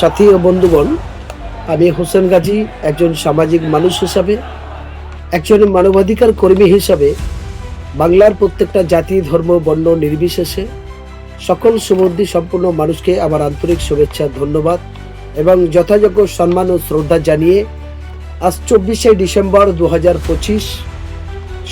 সাথী ও বন্ধুগণ, আমি হোসেন গাজী, একজন সামাজিক মানুষ হিসাবে, একজন মানবাধিকার কর্মী হিসাবে, বাংলার প্রত্যেকটা জাতি, ধর্ম, বর্ণ নির্বিশেষে সকল সুমর্দি সম্পূর্ণ মানুষকে আমার আন্তরিক শুভেচ্ছা, ধন্যবাদ এবং যথাযোগ্য সম্মান ও শ্রদ্ধা জানিয়ে আজ চব্বিশে ডিসেম্বর দু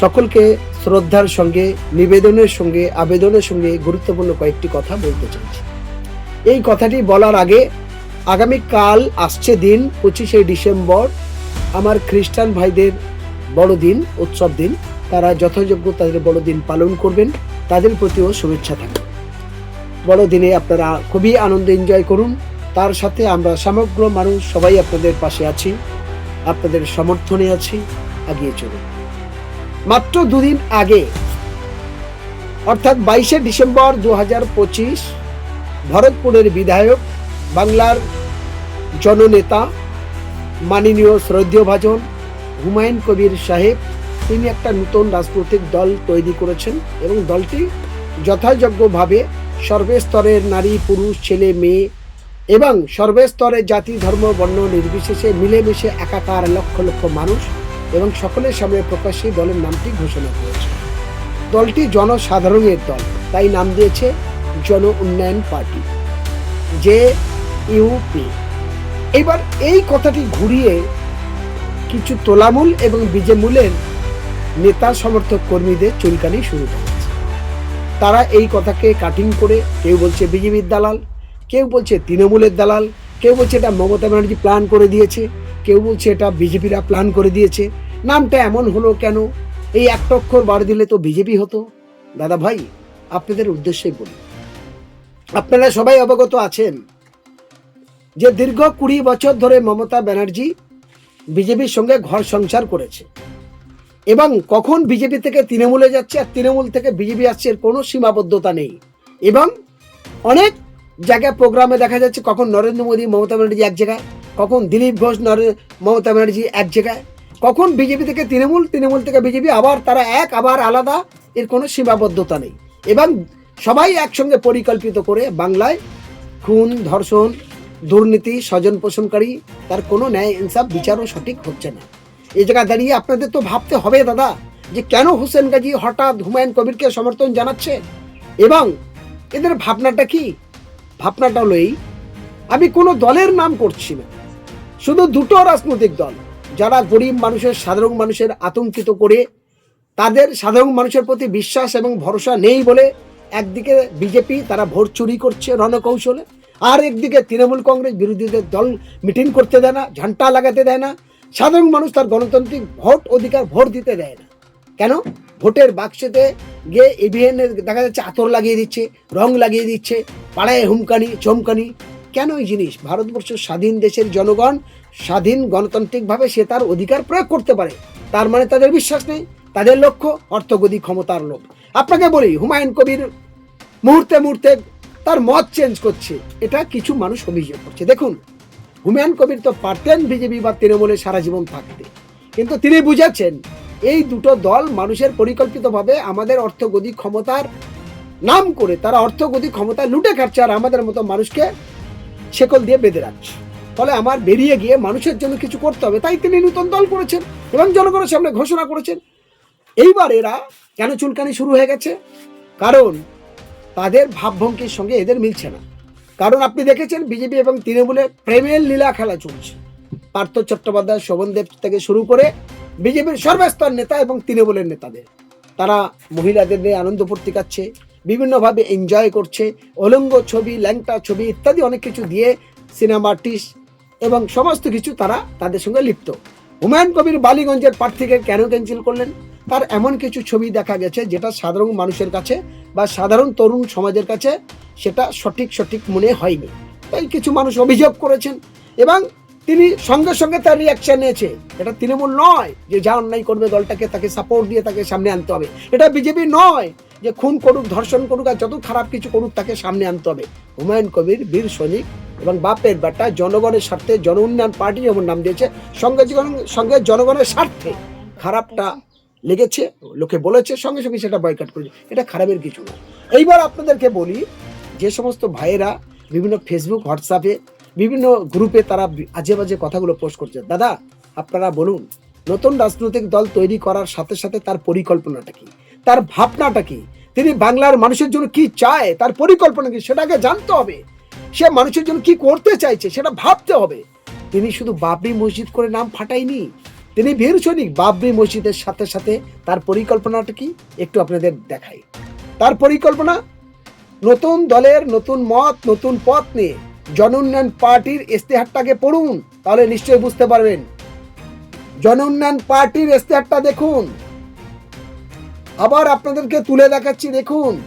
সকলকে শ্রদ্ধার সঙ্গে, নিবেদনের সঙ্গে, আবেদনের সঙ্গে গুরুত্বপূর্ণ কয়েকটি কথা বলতে চাইছি। এই কথাটি বলার আগে আগামী কাল আসছে দিন, পঁচিশে ডিসেম্বর, আমার খ্রিস্টান ভাইদের বড়দিন, উৎসব দিন। তারা যথাযোগ্য তাদের বড়দিন পালন করবেন। তাদের প্রতিও শুভেচ্ছা থাকবে। বড়দিনে আপনারা খুবই আনন্দ এনজয় করুন। তার সাথে আমরা সমগ্র মানুষ সবাই আপনাদের পাশে আছি। আপনাদের সমর্থনে আছি। এগিয়ে চলুন। মাত্র দুদিন আগে, অর্থাৎ বাইশে ডিসেম্বর দু হাজার পঁচিশ, ভরতপুরের বিধায়ক বাংলার জননেতা মাননীয় শ্রদ্ধেয় ভাজন হুমায়ুন কবির সাহেব, তিনি একটা নতুন রাজনৈতিক দল তৈরি করেছেন এবং দলটি যথাযোগ্যভাবে সর্বস্তরের নারী, পুরুষ, ছেলে, মেয়ে এবং সর্বস্তরের জাতি, ধর্ম, বর্ণ নির্বিশেষে মিলেমিশে একাকার লক্ষ লক্ষ মানুষ এবং সকলের সামনে প্রকাশ্যে দলের নামটি ঘোষণা করেছে। দলটি জনসাধারণের দল, তাই নাম দিয়েছে জন উন্নয়ন পার্টি, যে ইউপি। এবার এই কথাটি ঘুরিয়ে কিছু তোলামূল এবং বিজেমূলের নেতা সমর্থক কর্মীদের চুলকানি শুরু করেছে। তারা এই কথাকে কাটিং করে কেউ বলছে বিজেপির দালাল, কেউ বলছে তৃণমূলের দালাল, কেউ বলছে এটা মমতা ব্যানার্জি প্ল্যান করে দিয়েছে, কেউ বলছে এটা বিজেপিরা প্ল্যান করে দিয়েছে। নামটা এমন হলো কেন? এই একটা অক্ষর বার দিলে তো বিজেপি হতো। দাদা ভাই, আপনাদের উদ্দেশ্যেই বলি আপনারা সবাই অবগত আছেন যে দীর্ঘ কুড়ি বছর ধরে মমতা ব্যানার্জি বিজেপির সঙ্গে ঘর সংসার করেছে। এবং কখন বিজেপি থেকে তৃণমূলে যাচ্ছে আর তৃণমূল থেকে বিজেপি আসছে এর কোনো সীমাবদ্ধতা নেই। এবং অনেক জায়গায় প্রোগ্রামে দেখা যাচ্ছে কখন নরেন্দ্র মোদী, মমতা ব্যানার্জি এক জায়গায়, কখন দিলীপ ঘোষ মমতা ব্যানার্জি এক জায়গায়। কখন বিজেপি থেকে তৃণমূল তৃণমূল থেকে বিজেপি, আবার তারা এক, আবার আলাদা, এর কোনো সীমাবদ্ধতা নেই। এবং সবাই একসঙ্গে পরিকল্পিত করে বাংলায় খুন, ধর্ষণ দুর্নীতি স্বজন পোষণকারী তার কোনো ন্যায়, ইনসাফ, বিচারও সঠিক হচ্ছে না। এই জায়গায় দাঁড়িয়ে আপনাদের তো ভাবতে হবে দাদা, যে কেন হোসেন গাজী হঠাৎ হুমায়ুন কবিরকে সমর্থন জানাচ্ছে? এবং এদের ভাবনাটা কি? ভাবনাটা হলো এই, আমি কোনো দলের নাম করছি না। শুধু দুটো রাজনৈতিক দল, যারা গরিব মানুষের, সাধারণ মানুষের আতঙ্কিত করে তাদের সাধারণ মানুষের প্রতি বিশ্বাস এবং ভরসা নেই বলে একদিকে বিজেপি তারা ভোট চুরি করছে রণকৌশলে আর একদিকে তৃণমূল কংগ্রেস বিরোধীদের দল মিটিং করতে দেয় না, ঝান্টা লাগাতে দেয় না, সাধারণ মানুষ তার গণতান্ত্রিক ভোট অধিকার ভোট দিতে দেয় না। কেন? ভোটের বাক্সেতে গিয়ে ইভিএন দেখা যাচ্ছে আতর লাগিয়ে দিচ্ছে, রং লাগিয়ে দিচ্ছে, পাড়ায় হুমকানি, চমকানি। কেন এই জিনিস? ভারতবর্ষের স্বাধীন দেশের জনগণ স্বাধীন গণতান্ত্রিকভাবে সে তার অধিকার প্রয়োগ করতে পারে। তার মানে তাদের বিশ্বাস নেই, তাদের লক্ষ্য অর্থগতি ক্ষমতার লোভ। আপনাকে বলি, হুমায়ুন কবির মুহূর্তে মুহূর্তে তার মত চেঞ্জ করছে। এটা কিছু মানুষ অভিযোগ করছে। দেখুন, হুমায়ুন কবির তো পারতেন বিজেপি বা তৃণমূলে সারা জীবন থাকতে। কিন্তু তিনি বুঝেছেন, এই দুটো দল মানুষের পরিকল্পিতভাবে আমাদের অর্থগতি ক্ষমতার নাম করে তারা অর্থগতি ক্ষমতা লুটে খাচ্ছে আর আমাদের মতো মানুষকে শেকল দিয়ে বেঁধে রাখছে। ফলে আমার বেরিয়ে গিয়ে মানুষের জন্য কিছু করতে হবে, তাই তিনি নূতন দল করেছেন এবং জনগণের সামনে ঘোষণা করেছেন। এইবার এরা কেন চুলকানি শুরু হয়ে গেছে? কারণ তাদের ভাবভঙ্গির সঙ্গে এদের মিলছে না। কারণ আপনি দেখেছেন বিজেপি এবং তৃণমূলের প্রেমের লীলা খেলা চলছে। পার্থ চট্টোপাধ্যায় শোভনদেব থেকে শুরু করে বিজেপির সর্বস্তর নেতা এবং তৃণমূলের নেতাদের। তারা মহিলাদের নিয়ে আনন্দ ফুর্তি কাচ্ছে বিভিন্নভাবে এনজয় করছে, অলঙ্গ ছবি, ল্যাংটা ছবি ইত্যাদি অনেক কিছু দিয়ে সিনেমা আর্টিস্ট এবং সমস্ত কিছু তারা তাদের সঙ্গে লিপ্ত। হুমায়ুন কবির বালিগঞ্জের প্রার্থীকে কেন ক্যান্সেল করলেন? তার এমন কিছু ছবি দেখা গেছে যেটা সাধারণ মানুষের কাছে বা সাধারণ তরুণ সমাজের কাছে সেটা সঠিক সঠিক মনে হয়নি। তাই কিছু মানুষ অভিযোগ করেছেন এবং তিনি সঙ্গে সঙ্গে তার রিয়াকশন নিয়েছে। এটা তৃণমূল নয় যে যা অন্যায় করবে দলটাকে, তাকে সাপোর্ট দিয়ে তাকে সামনে আনতে হবে। এটা বিজেপি নয় যে খুন করুক, ধর্ষণ করুক আর যত খারাপ কিছু করুক তাকে সামনে আনতে হবে। হুমায়ুন কবির, বীর সৈনিক এবং বাপের বেটা জনগণের স্বার্থে জন উন্নয়ন পার্টি যেমন নাম দিয়েছে সঙ্গে সঙ্গে জনগণের স্বার্থে খারাপটা লেগেছে, লোকে বলেছে, সঙ্গে সঙ্গে সেটা বয়কাট করেছে। এটা খারাপের কিছু না। এইবার আপনাদেরকে বলি, যে সমস্ত ভাইয়েরা বিভিন্ন ফেসবুক হোয়াটসঅ্যাপে বিভিন্ন গ্রুপে তারা আজে বাজে কথাগুলো পোস্ট করছে। দাদা, আপনারা বলুন, নতুন রাজনৈতিক দল তৈরি করার সাথে সাথে তার পরিকল্পনাটা কি? তার ভাবনাটা কি? তিনি বাংলার মানুষের জন্য কি চায়? তার পরিকল্পনা কি? সেটাকে জানতে হবে। সে মানুষের জন্য কি করতে চাইছে, সেটা ভাবতে হবে। তিনি শুধু বাবরি মসজিদ করে নাম ফাটাইনি তিনি বীর সৈনিক বাবরি মসজিদের সাথে সাথে তার পরিকল্পনাটা কি? একটু আপনাদের দেখাই। তার পরিকল্পনা, নতুন দলের নতুন মত, নতুন পথ নিয়ে জন উন্নয়ন পার্টির ইস্তেহারটাকে পড়ুন, তাহলে নিশ্চয়ই বুঝতে পারবেন। জন উন্নয়ন পার্টির ইস্তেহারটা দেখুন। আবার আপনাদেরকে তুলে দেখাচ্ছি, দেখুন।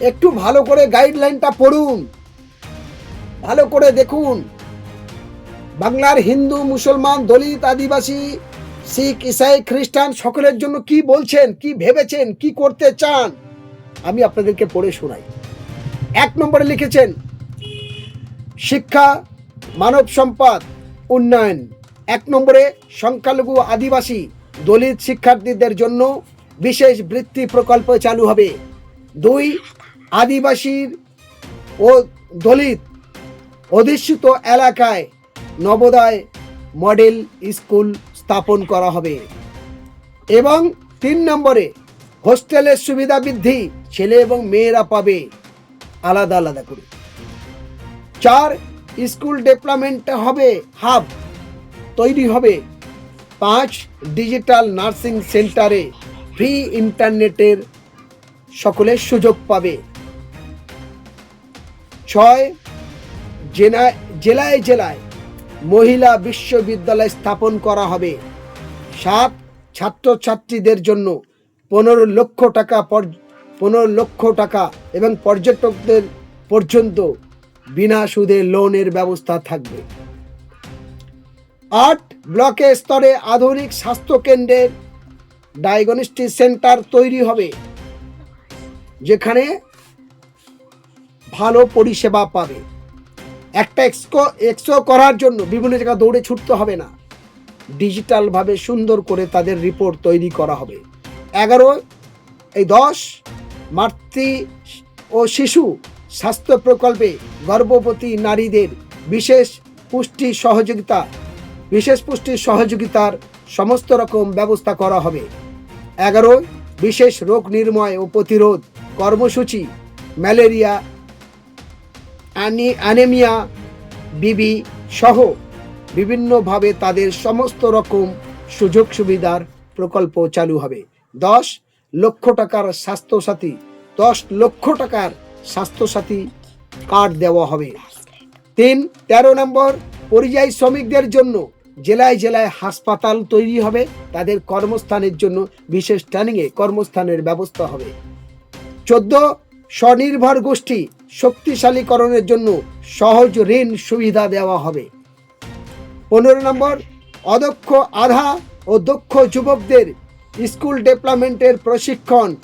একটু ভালো করে গাইডলাইনটা পড়ুন। ভালো করে দেখুন। বাংলার হিন্দু, মুসলমান, দলিত, আদিবাসী, শিখ, ইসাই, খ্রিস্টান সকলের জন্য কি বলছেন, কি ভেবেছেন, কি করতে চান, আমি আপনাদেরকে পড়ে শোনাই। এক নম্বরে লিখেছেন, শিক্ষা, মানব সম্পদ, উন্নয়ন। এক নম্বরে, সংখ্যালঘু, আদিবাসী, দলিত শিক্ষার্থীদের জন্য বিশেষ বৃত্তি প্রকল্প চালু হবে। দুই, আদিবাসীর ও দলিত অধিষ্ঠিত এলাকায় নবোদয় মডেল স্কুল স্থাপন করা হবে। এবং তিন নম্বরে হোস্টেলের সুবিধা বৃদ্ধি, ছেলে এবং মেয়েরা পাবে আলাদা আলাদা করে। চার, স্কুল ডেভেলপমেন্ট হবে হাব, তৈরি হবে। পাঁচ, ডিজিটাল নার্সিং সেন্টারে ফ্রি ইন্টারনেটের সকলের সুযোগ পাবে। ছয় জেলায় জেলায় জেলায় মহিলা বিশ্ববিদ্যালয় স্থাপন করা হবে। সাত ছাত্রছাত্রীদের জন্য পনেরো লক্ষ টাকা পনেরো লক্ষ টাকা এবং পর্যটকদের পর্যন্ত বিনা সুদে লোনের ব্যবস্থা থাকবে। আট ব্লকে স্তরে আধুনিক স্বাস্থ্যকেন্দ্রের ডায়াগনস্টিক সেন্টার তৈরি হবে, যেখানে ভালো পরিষেবা পাবে। একটা এক্সকো এক্সো করার জন্য বিভিন্ন জায়গায় দৌড়ে ছুটতে হবে না। ডিজিটালভাবে সুন্দর করে তাদের রিপোর্ট তৈরি করা হবে। এগারো, এই দশ, মাতৃ ও শিশু স্বাস্থ্য প্রকল্পে গর্ভবতী নারীদের বিশেষ পুষ্টি সহযোগিতা, বিশেষ পুষ্টি সহযোগিতার সমস্ত রকম ব্যবস্থা করা হবে। এগারো, বিশেষ রোগ নির্ময় ও প্রতিরোধ কর্মসূচি, ম্যালেরিয়া অ্যানেমিয়া বিবি সহ বিভিন্নভাবে তাদের সমস্ত রকম সুযোগ সুবিধার প্রকল্প চালু হবে। দশ লক্ষ টাকার স্বাস্থ্যসাথী, দশ লক্ষ টাকার স্বাস্থ্যসাথী কার্ড দেওয়া হবে। তিন, তেরো নম্বর, পরিযায়ী শ্রমিকদের জন্য জেলায় জেলায় হাসপাতাল তৈরি হবে। তাদের কর্মস্থানের জন্য বিশেষ ট্রেনিংয়ে কর্মস্থানের ব্যবস্থা হবে। চোদ্দ স্বনির্ভর গোষ্ঠী শক্তিশালীকরণের জন্য সহজ ঋণ সুবিধা দেওয়া হবে। পনেরো নম্বর, অদক্ষ আধা ও দক্ষ যুবকদের স্কুল ডেভেলপমেন্টের প্রশিক্ষণ।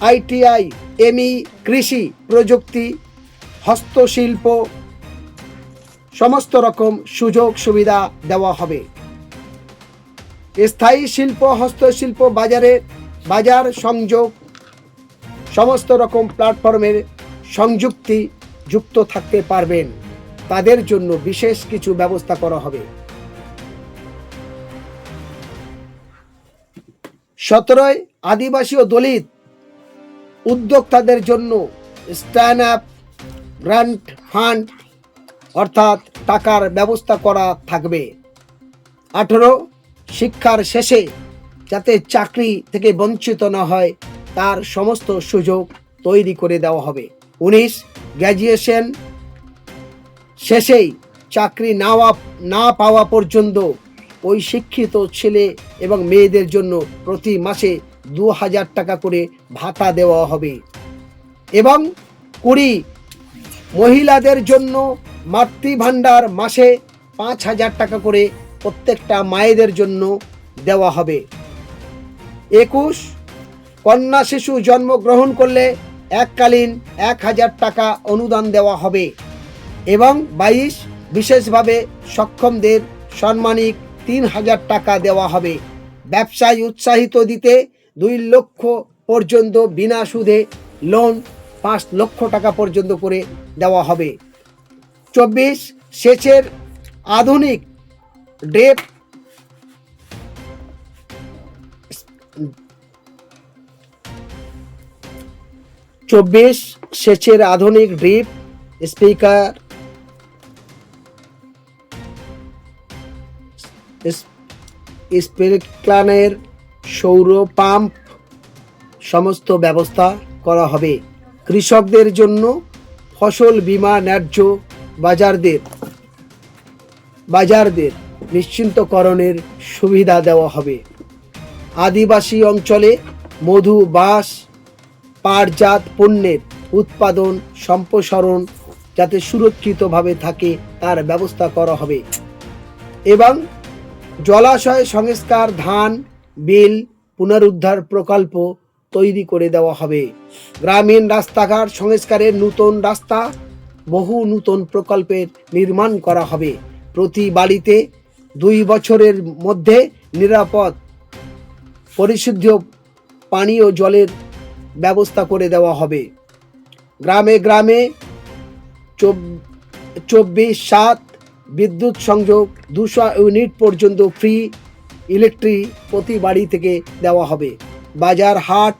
আইটিআই, এমই, কৃষি প্রযুক্তি, হস্তশিল্প, সমস্ত রকম সুযোগ সুবিধা দেওয়া হবে। স্থায়ী শিল্প, হস্তশিল্প বাজারে বাজার সংযোগ সমস্ত রকম প্ল্যাটফর্মের সংযুক্তি যুক্ত থাকতে পারবেন। তাদের জন্য বিশেষ কিছু ব্যবস্থা করা হবে। সতেরোয় আদিবাসী ও দলিত উদ্যোক্তাদের জন্য স্ট্যান্ড আপ গ্রান্ট ফান্ড অর্থাৎ টাকার ব্যবস্থা করা থাকবে। আঠেরো শিক্ষার শেষে যাতে চাকরি থেকে বঞ্চিত না হয় তার সমস্ত সুযোগ তৈরি করে দেওয়া হবে। উনিশ গ্র্যাজুয়েশন শেষেই চাকরি নাওয়া না পাওয়া পর্যন্ত ওই শিক্ষিত ছেলে এবং মেয়েদের জন্য প্রতি মাসে দু হাজার টাকা করে ভাতা দেওয়া হবে। এবং কুড়ি, মহিলাদের জন্য মাতৃভাণ্ডার মাসে পাঁচ হাজার টাকা করে প্রত্যেকটা মায়েদের জন্য দেওয়া হবে। একুশ কন্যা শিশু জন্মগ্রহণ করলে এককালীন এক হাজার টাকা অনুদান দেওয়া হবে এবং বাইশ বিশেষভাবে সক্ষমদের সম্মানিক তিন হাজার টাকা দেওয়া হবে। ব্যবসায় উৎসাহিত দিতে দুই লক্ষ পর্যন্ত বিনা সুদে লোন পাঁচ লক্ষ টাকা পর্যন্ত করে দেওয়া হবে। চব্বিশ সেচের আধুনিক ডেপ চব্বিশ সেচের আধুনিক ড্রিপ, স্পিকার স্প্রিংক্লারের সৌর পাম্প, সমস্ত ব্যবস্থা করা হবে। কৃষকদের জন্য ফসল বীমা ন্যায্য বাজারদের বাজারদের নিশ্চিন্তকরণের সুবিধা দেওয়া হবে। আদিবাসী অঞ্চলে মধু, বাঁশ পাটজাত পণ্যের উৎপাদন, সম্প্রসারণ যাতে সুরক্ষিতভাবে থাকে তার ব্যবস্থা করা হবে। এবং জলাশয় সংস্কার, ধান, বিল পুনরুদ্ধার প্রকল্প তৈরি করে দেওয়া হবে। গ্রামীণ রাস্তাঘাট সংস্কারের নূতন রাস্তা বহু নূতন প্রকল্পের নির্মাণ করা হবে। প্রতি বাড়িতে দুই বছরের মধ্যে নিরাপদ, পরিশুদ্ধ পানীয় জলের ব্যবস্থা করে দেওয়া হবে। গ্রামে গ্রামে চব- চব্বিশ সাত বিদ্যুৎ সংযোগ দুশো ইউনিট পর্যন্ত ফ্রি ইলেকট্রিক প্রতি বাড়ি থেকে দেওয়া হবে। বাজার হাট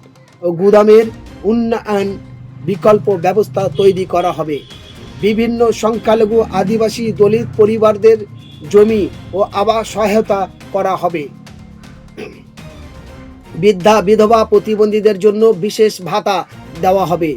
ও গুদামের উন্নয়ন বিকল্প ব্যবস্থা তৈরি করা হবে। বিভিন্ন সংখ্যালঘু আদিবাসী দলিত পরিবারদের জমি ও আবাস সহায়তা করা হবে। বৃদ্ধা বিধবা প্রতিবন্ধীদের জন্য বিশেষ ভাতা দেওয়া হবে।